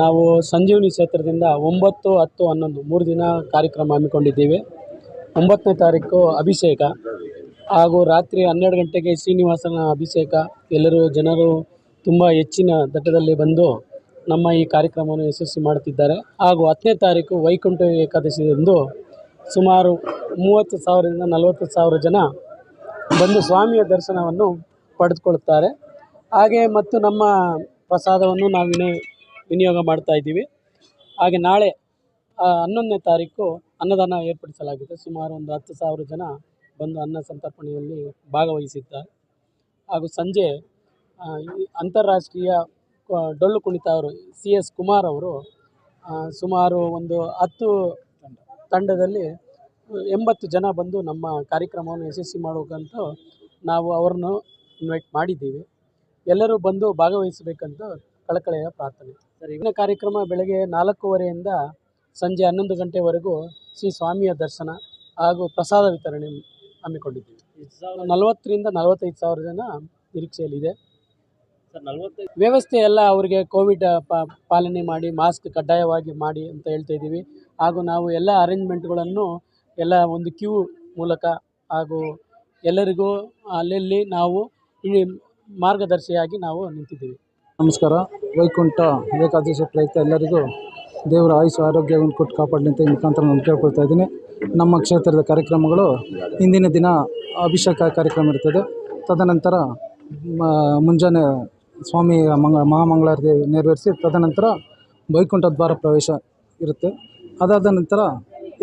ನಾವು ಸಂಜೀವನಿ ಕ್ಷೇತ್ರದಿಂದ ಒಂಬತ್ತು, ಹತ್ತು, ಹನ್ನೊಂದು ಮೂರು ದಿನ ಕಾರ್ಯಕ್ರಮ ಹಮ್ಮಿಕೊಂಡಿದ್ದೀವಿ. ಒಂಬತ್ತನೇ ತಾರೀಕು ಅಭಿಷೇಕ ಹಾಗೂ ರಾತ್ರಿ ಹನ್ನೆರಡು ಗಂಟೆಗೆ ಶ್ರೀನಿವಾಸನ ಅಭಿಷೇಕ. ಎಲ್ಲರೂ ಜನರು ತುಂಬ ಹೆಚ್ಚಿನ ದಟ್ಟದಲ್ಲಿ ಬಂದು ನಮ್ಮ ಈ ಕಾರ್ಯಕ್ರಮವನ್ನು ಯಶಸ್ವಿ ಮಾಡುತ್ತಿದ್ದಾರೆ. ಹಾಗೂ ಹತ್ತನೇ ತಾರೀಕು ವೈಕುಂಠ ಏಕಾದಶಿಯಂದು ಸುಮಾರು ಮೂವತ್ತು ಸಾವಿರದಿಂದ ನಲವತ್ತು ಸಾವಿರ ಜನ ಬಂದು ಸ್ವಾಮಿಯ ದರ್ಶನವನ್ನು ಪಡೆದುಕೊಳ್ಳುತ್ತಾರೆ. ಹಾಗೆ ಮತ್ತು ನಮ್ಮ ಪ್ರಸಾದವನ್ನು ನಾವು ವಿನಿ, ವಿನಿಯೋಗ ಮಾಡ್ತಾ ಇದ್ದೀವಿ. ಹಾಗೆ ನಾಳೆ ಹನ್ನೊಂದನೇ ತಾರೀಕು ಅನ್ನದಾನ ಏರ್ಪಡಿಸಲಾಗಿದೆ. ಸುಮಾರು ಒಂದು ಹತ್ತು ಸಾವಿರ ಜನ ಬಂದು ಅನ್ನ ಸಂತರ್ಪಣೆಯಲ್ಲಿ ಭಾಗವಹಿಸಿದ್ದಾರೆ. ಹಾಗೂ ಸಂಜೆ ಅಂತಾರಾಷ್ಟ್ರೀಯ ಡೊಳ್ಳು ಕುಣಿತ ಅವರು, ಸಿ ಎಸ್ ಕುಮಾರ್ ಅವರು ಸುಮಾರು ಒಂದು ಹತ್ತು ತಂಡದಲ್ಲಿ ಎಂಬತ್ತು ಜನ ಬಂದು ನಮ್ಮ ಕಾರ್ಯಕ್ರಮವನ್ನು ಯಶಸ್ವಿ ಮಾಡುವಂತ ನಾವು ಅವರನ್ನು ಇನ್ವೈಟ್ ಮಾಡಿದ್ದೀವಿ. ಎಲ್ಲರೂ ಬಂದು ಭಾಗವಹಿಸಬೇಕಂತ ಕಳಕಳೆಯ ಪ್ರಾರ್ಥನೆ. ಸರಿ. ಇವನ ಕಾರ್ಯಕ್ರಮ ಬೆಳಗ್ಗೆ ನಾಲ್ಕೂವರೆಯಿಂದ ಸಂಜೆ ಹನ್ನೊಂದು ಗಂಟೆವರೆಗೂ ಶ್ರೀ ಸ್ವಾಮಿಯ ದರ್ಶನ ಹಾಗೂ ಪ್ರಸಾದ ವಿತರಣೆ ಹಮ್ಮಿಕೊಂಡಿದ್ದೀವಿ. ನಲವತ್ತರಿಂದ ನಲವತ್ತೈದು ಸಾವಿರ ಜನ ನಿರೀಕ್ಷೆಯಲ್ಲಿದೆ ವ್ಯವಸ್ಥೆ ಎಲ್ಲ ಅವರಿಗೆ ಕೋವಿಡ್ ಪಾಲನೆ ಮಾಡಿ ಮಾಸ್ಕ್ ಕಡ್ಡಾಯವಾಗಿ ಮಾಡಿ ಅಂತ ಹೇಳ್ತಾ ಇದ್ದೀವಿ. ಹಾಗೂ ನಾವು ಎಲ್ಲ ಅರೇಂಜ್ಮೆಂಟ್ಗಳನ್ನು ಎಲ್ಲ ಒಂದು ಕ್ಯೂ ಮೂಲಕ ಹಾಗೂ ಎಲ್ಲರಿಗೂ ಅಲ್ಲಲ್ಲಿ ನಾವು ಈ ಮಾರ್ಗದರ್ಶಿಯಾಗಿ ನಾವು ನಿಂತಿದ್ದೀವಿ. ನಮಸ್ಕಾರ. ವೈಕುಂಠ ಏಕಾದಶಿ ಪ್ರಯುಕ್ತ ಎಲ್ಲರಿಗೂ ದೇವರ ಆಯುಷ್ ಆರೋಗ್ಯವನ್ನು ಕೊಟ್ಟು ಕಾಪಾಡಲಿ ಅಂತ ಈ ಮುಖಾಂತರ ನಾನು ಕೇಳ್ಕೊಳ್ತಾ ಇದ್ದೀನಿ. ನಮ್ಮ ಕ್ಷೇತ್ರದ ಕಾರ್ಯಕ್ರಮಗಳು ಇಂದಿನ ದಿನ ಅಭಿಷೇಕ ಕಾರ್ಯಕ್ರಮ ಇರ್ತದೆ. ತದನಂತರ ಮುಂಜಾನೆ ಸ್ವಾಮಿ ಮಂಗ, ಮಹಾಮಂಗಳಾರತಿ ನೆರವೇರಿಸಿ ತದನಂತರ ವೈಕುಂಠ ದ್ವಾರ ಪ್ರವೇಶ ಇರುತ್ತೆ. ಅದಾದ ನಂತರ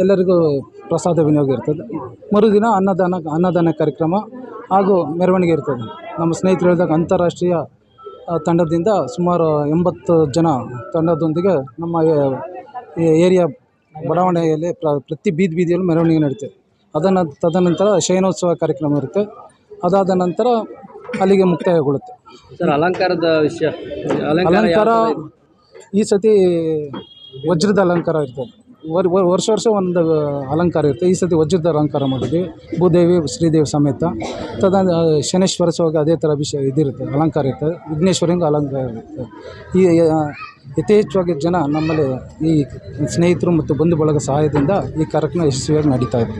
ಎಲ್ಲರಿಗೂ ಪ್ರಸಾದ ವಿನಿಯೋಗ ಇರ್ತದೆ. ಮರುದಿನ ಅನ್ನದಾನ ಅನ್ನದಾನ ಕಾರ್ಯಕ್ರಮ ಹಾಗೂ ಮೆರವಣಿಗೆ ಇರ್ತದೆ. ನಮ್ಮ ಸ್ನೇಹಿತರು ಹೇಳಿದಾಗ ಅಂತಾರಾಷ್ಟ್ರೀಯ ತಂಡದಿಂದ ಸುಮಾರು ಎಂಬತ್ತು ಜನ ತಂಡದೊಂದಿಗೆ ನಮ್ಮ ಏರಿಯಾ ಬಡಾವಣೆಯಲ್ಲಿ ಪ್ರ ಪ್ರತಿ ಬೀದಿ ಬೀದಿಯಲ್ಲೂ ಮೆರವಣಿಗೆ ನಡೀತದೆ ಅದನ್ನು ತದನಂತರ ಶಯನೋತ್ಸವ ಕಾರ್ಯಕ್ರಮ ಇರುತ್ತೆ. ಅದಾದ ನಂತರ ಅಲ್ಲಿಗೆ ಮುಕ್ತಾಯಗೊಳ್ಳುತ್ತೆ. ಸರ್ ಅಲಂಕಾರದ ವಿಷಯ. ಅಲಂಕಾರ ಈ ಸತಿ ವಜ್ರದ ಅಲಂಕಾರ ಇರ್ತದೆ. ವರ್ಷ ವರ್ಷ ಒಂದು ಅಲಂಕಾರ ಇರುತ್ತೆ. ಈ ಸತಿ ವಜ್ರದ ಅಲಂಕಾರ ಮಾಡಿದ್ವಿ. ಭೂದೇವಿ, ಶ್ರೀದೇವಿ ಸಮೇತ. ತದ ಶನೇಶ್ವರ ಸ್ವಾಗ ಅದೇ ಥರ ಅಭಿಷೇಕ ಇದಿರುತ್ತೆ, ಅಲಂಕಾರ ಇರುತ್ತೆ. ವಿಘ್ನೇಶ್ವರಂಗೆ ಅಲಂಕಾರ ಇರುತ್ತೆ. ಈ ಯಥೇಚ್ಛವಾಗಿ ಜನ ನಮ್ಮಲ್ಲಿ ಈ ಸ್ನೇಹಿತರು ಮತ್ತು ಬಂಧು ಬಳಗ ಸಹಾಯದಿಂದ ಈ ಕಾರ್ಯಕ್ರಮ ಯಶಸ್ವಿಯಾಗಿ ನಡೀತಾ ಇದೆ.